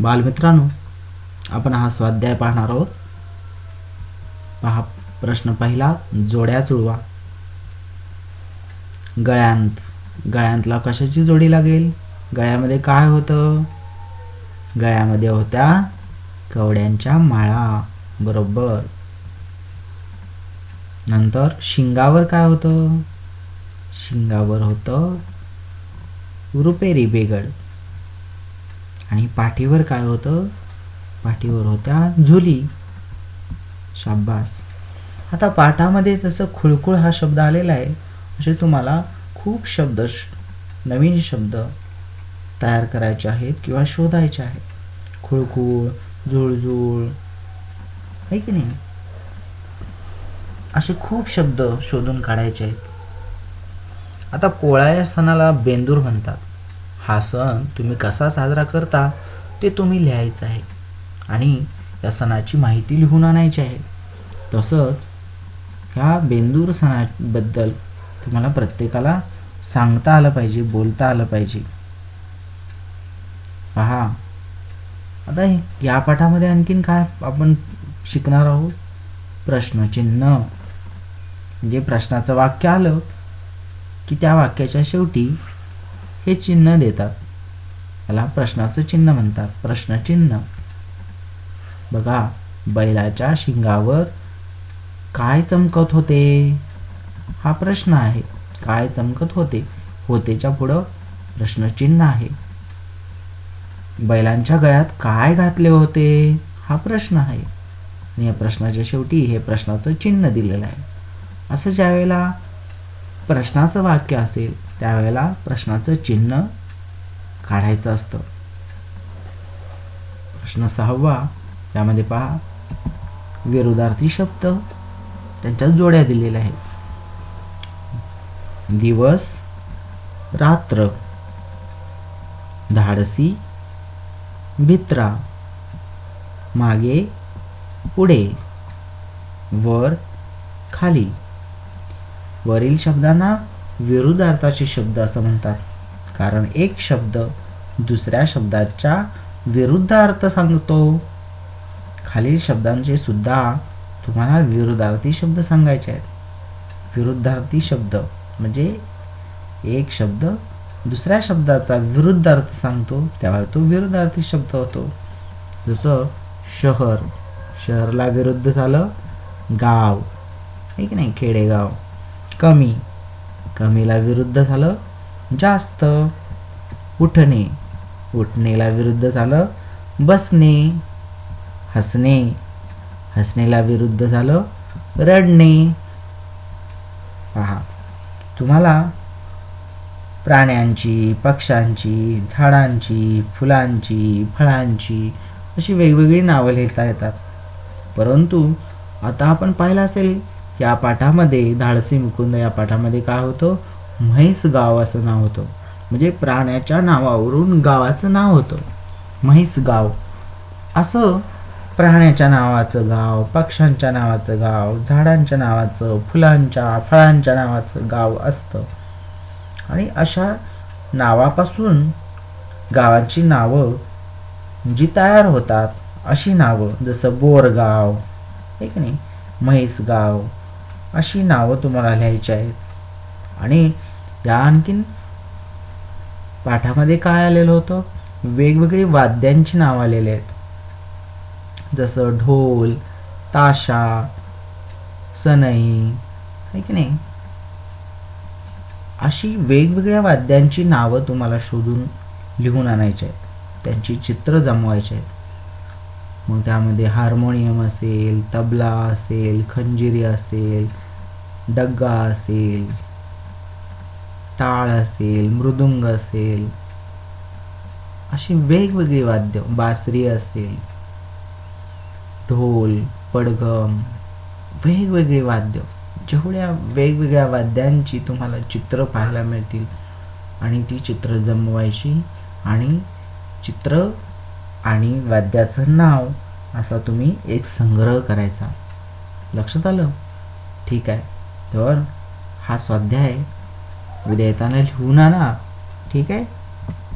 बालमित्रांनो आपण हा स्वाध्याय पाहणार आहोत. पहा प्रश्न पहिला जोड्या जुळवा. गळ्यांत. गळ्यांतला कशाची जोडी लागेल? गळ्यामध्ये काय होतं? गळ्यामध्ये होत्या कवड्यांच्या माळा. बरोबर. नंतर शिंगावर काय होतं? शिंगावर होतं रुपेरी बेगड. आणि पाठीवर काय होतं? पाठीवर होत्या झुली. शाब्बास. आता पाठामध्ये जसं खुळखुळ हा शब्द आलेला आहे असे तुम्हाला खूप शब्द नवीन शब्द तयार करायचे आहेत किंवा शोधायचे आहेत. खुळखुळ झुळझुळ. आहे की नाही? असे खूप शब्द शोधून काढायचे आहेत. आता पोळा या सणाला बेंदूर म्हणतात. हा सण तुम्ही कसा साजरा करता ते तुम्ही लिहायचं आहे. आणि या सणाची माहिती लिहून आणायची आहे. तसंच ह्या बेंदूर सणाबद्दल तुम्हाला प्रत्येकाला सांगता आलं पाहिजे बोलता आलं पाहिजे. पहा आता हे- या पाठामध्ये आणखीन काय आपण शिकणार आहोत? प्रश्नचिन्ह. म्हणजे प्रश्नाचं वाक्य आलं की त्या वाक्याच्या शेवटी हे चिन्ह देतात. याला प्रश्नाचं चिन्ह म्हणतात. प्रश्नचिन्ह बघा बैलाच्या शिंगावर काय चमकत होते? हा प्रश्न आहे. काय चमकत होते? होतेच्या पुढं प्रश्नचिन्ह आहे. बैलांच्या गळ्यात काय घातले होते? हा प्रश्न आहे. आणि या प्रश्नाच्या शेवटी हे प्रश्नाचं चिन्ह दिलेलं आहे. असं ज्यावेळेला प्रश्नाचं वाक्य असेल त्यावेळेला प्रश्नाचं चिन्ह काढायचं असतं. प्रश्न सहावा यामध्ये पहा विरोधार्थी शब्द त्यांच्या जोड्या दिलेल्या आहेत. दिवस रात्र धाडसी भित्रा मागे पुढे वर खाली. वरील शब्दांना विरुद्धार्थाचे शब्द असं म्हणतात. कारण एक शब्द दुसऱ्या शब्दाच्या विरुद्ध अर्थ सांगतो. खालील शब्दांचे सुद्धा तुम्हाला विरुद्धार्थी शब्द सांगायचे आहेत. विरुद्धार्थी शब्द म्हणजे एक शब्द दुसऱ्या शब्दाचा विरुद्ध अर्थ सांगतो त्यावर तो विरुद्धार्थी शब्द होतो. जसं शहर शहरला विरुद्ध झालं गाव. आहे की नाही? खेडेगाव. कमी. कमीला विरुद्ध झालं जास्त उठणे. उठणेला विरुद्ध झालं बसणे. हसणे. हसणेला विरुद्ध झालं रडणे. पहा तुम्हाला प्राण्यांची पक्ष्यांची झाडांची फुलांची फळांची अशी वेगवेगळी नावं लिहिता येतात. परंतु आता आपण पाहिलं असेल या पाठामध्ये धाडसी मुकुंद या पाठामध्ये काय होतं? म्हैस गाव असं नाव होतं. म्हणजे प्राण्याच्या नावावरून गावाचं नाव होतं. म्हैस गाव. असं प्राण्याच्या नावाचं गाव पक्ष्यांच्या नावाचं गाव झाडांच्या नावाचं फुलांच्या फळांच्या नावाचं गाव असतं. आणि अशा नावापासून गावांची नावं जी तयार होतात अशी नावं जसं बोरगाव ठीक नाही? म्हैसगाव अशी नावं तुम्हाला लिहायची आहेत. आणि या आणखीन पाठामध्ये काय आलेलं होतं? वेगवेगळी वाद्यांची नावं आलेली आहेत. जसं ढोल ताशा सनई आहे की नाही? अशी वेगवेगळ्या वाद्यांची नावं तुम्हाला शोधून लिहून आणायची आहेत. त्यांची चित्र जमवायची आहेत. मग त्यामध्ये हार्मोनियम असेल तबला असेल खंजिरी असेल डग्गा असेल टाळ असेल मृदुंग असेल अशी वेगवेगळी वाद्य बासरी असेल ढोल पडघम वेगवेगळी वाद्य. जेवढ्या वेगवेगळ्या वाद्यांची तुम्हाला चित्र पाहायला मिळतील आणि ती चित्र जमवायची आणि चित्र आणि वाद्याचं नाव असा तुम्ही एक संग्रह करायचा. लक्षात आलं? ठीक आहे. तर हा स्वाध्याय उद्या येताना लिहून आणा. ठीक आहे?